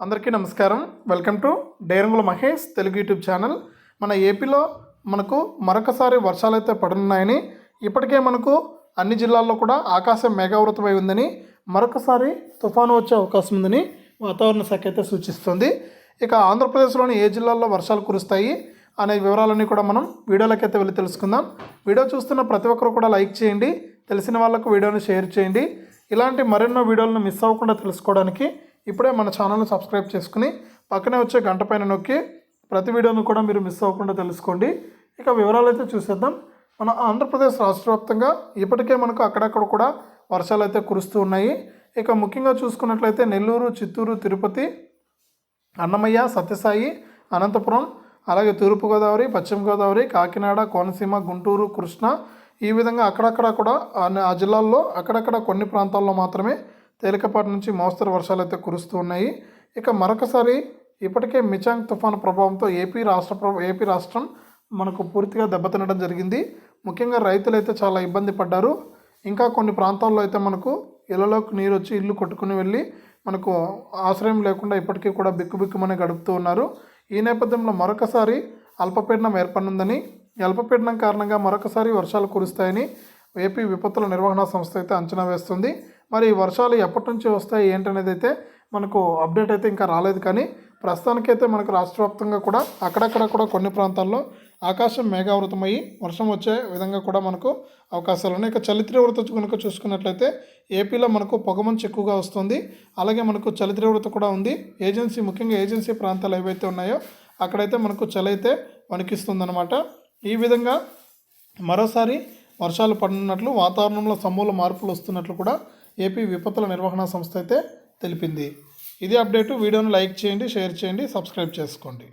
అందరికీ నమస్కారం. Welcome to Derangula Mahesh Telugu YouTube channel. మన ఏపీలో మనకు మరొకసారి వర్షాలు అయితే పడనున్నాయని ఇప్పటికే మనకు అన్ని జిల్లాల్లో కూడా ఆకాశం మేఘావృతమై ఉందని మరొకసారి తుఫాను వచ్చే అవకాశం ఉందని వాతావరణ శాఖ అయితే సూచిస్తుంది. ఇక ఆంధ్రప్రదేశ్లోని ఏ జిల్లాల్లో వర్షాలు కురుస్తాయి అనే వివరాలన్నీ కూడా మనం వీడియోలకైతే వెళ్ళి తెలుసుకుందాం. వీడియో చూస్తున్న ప్రతి ఒక్కరు కూడా లైక్ చేయండి తెలిసిన వాళ్ళకు వీడియోని షేర్ చేయండి. ఇలాంటి మరెన్నో వీడియోలను మిస్ అవ్వకుండా తెలుసుకోవడానికి ఇప్పుడే మన ఛానల్ని సబ్స్క్రైబ్ చేసుకుని పక్కనే వచ్చే గంట పైన నొక్కి ప్రతి వీడియోను కూడా మీరు మిస్ అవ్వకుండా తెలుసుకోండి. ఇక వివరాలు అయితే చూసేద్దాం. మన ఆంధ్రప్రదేశ్ రాష్ట్ర వ్యాప్తంగా ఇప్పటికే మనకు అక్కడక్కడ కూడా వర్షాలు అయితే కురుస్తూ ఉన్నాయి. ఇక ముఖ్యంగా చూసుకున్నట్లయితే నెల్లూరు చిత్తూరు తిరుపతి అన్నమయ్య సత్యసాయి అనంతపురం అలాగే తూర్పుగోదావరి పశ్చిమ గోదావరి కాకినాడ కోనసీమ గుంటూరు కృష్ణ ఈ విధంగా అక్కడక్కడ కూడా ఆ- ఆ జిల్లాల్లో అక్కడక్కడ కొన్ని ప్రాంతాల్లో మాత్రమే తేలికపాటి నుంచి మోస్తరు వర్షాలు అయితే కురుస్తూ ఉన్నాయి. ఇక మరొకసారి ఇప్పటికే మిచాంగ్ తుఫాను ప్రభావంతో ఏపీ రాష్ట్ర ఏపీ రాష్ట్రం మనకు పూర్తిగా దెబ్బతినడం జరిగింది. ముఖ్యంగా రైతులు అయితే చాలా ఇబ్బంది పడ్డారు. ఇంకా కొన్ని ప్రాంతాల్లో అయితే మనకు ఇళ్ళలోకి నీరు వచ్చి ఇల్లు కొట్టుకుని వెళ్ళి మనకు ఆశ్రయం లేకుండా ఇప్పటికీ కూడా బిక్కుబిక్కుమని గడుపుతూ ఉన్నారు. ఈ నేపథ్యంలో మరొకసారి అల్పపీడనం ఏర్పడిందని అల్పపీడనం కారణంగా మరొకసారి వర్షాలు కురుస్తాయని ఏపీ విపత్తుల నిర్వహణ సంస్థ అయితే అంచనా వేస్తుంది. మరి వర్షాలు ఎప్పటి నుంచి వస్తాయి ఏంటనేది అయితే మనకు అప్డేట్ అయితే ఇంకా రాలేదు. కానీ ప్రస్తుతానికైతే మనకు రాష్ట్ర వ్యాప్తంగా కూడా అక్కడక్కడ కూడా కొన్ని ప్రాంతాల్లో ఆకాశం మేఘావృతమయ్యి వర్షం వచ్చే విధంగా కూడా మనకు అవకాశాలు ఉన్నాయి. ఇక చలి కనుక చూసుకున్నట్లయితే ఏపీలో మనకు పొగమంచు ఎక్కువగా వస్తుంది. అలాగే మనకు చలి కూడా ఉంది. ఏజెన్సీ ముఖ్యంగా ఏజెన్సీ ప్రాంతాలు ఏవైతే ఉన్నాయో అక్కడైతే మనకు చలి అయితే వణికిస్తుందన్నమాట. ఈ విధంగా మరోసారి వర్షాలు పడినట్లు వాతావరణంలో సమూల మార్పులు వస్తున్నట్లు కూడా ఏపీ విపత్తుల నిర్వహణ సంస్థ అయితే తెలిపింది. ఇది అప్డేటు. వీడియోను లైక్ చేయండి షేర్ చేయండి సబ్స్క్రైబ్ చేసుకోండి.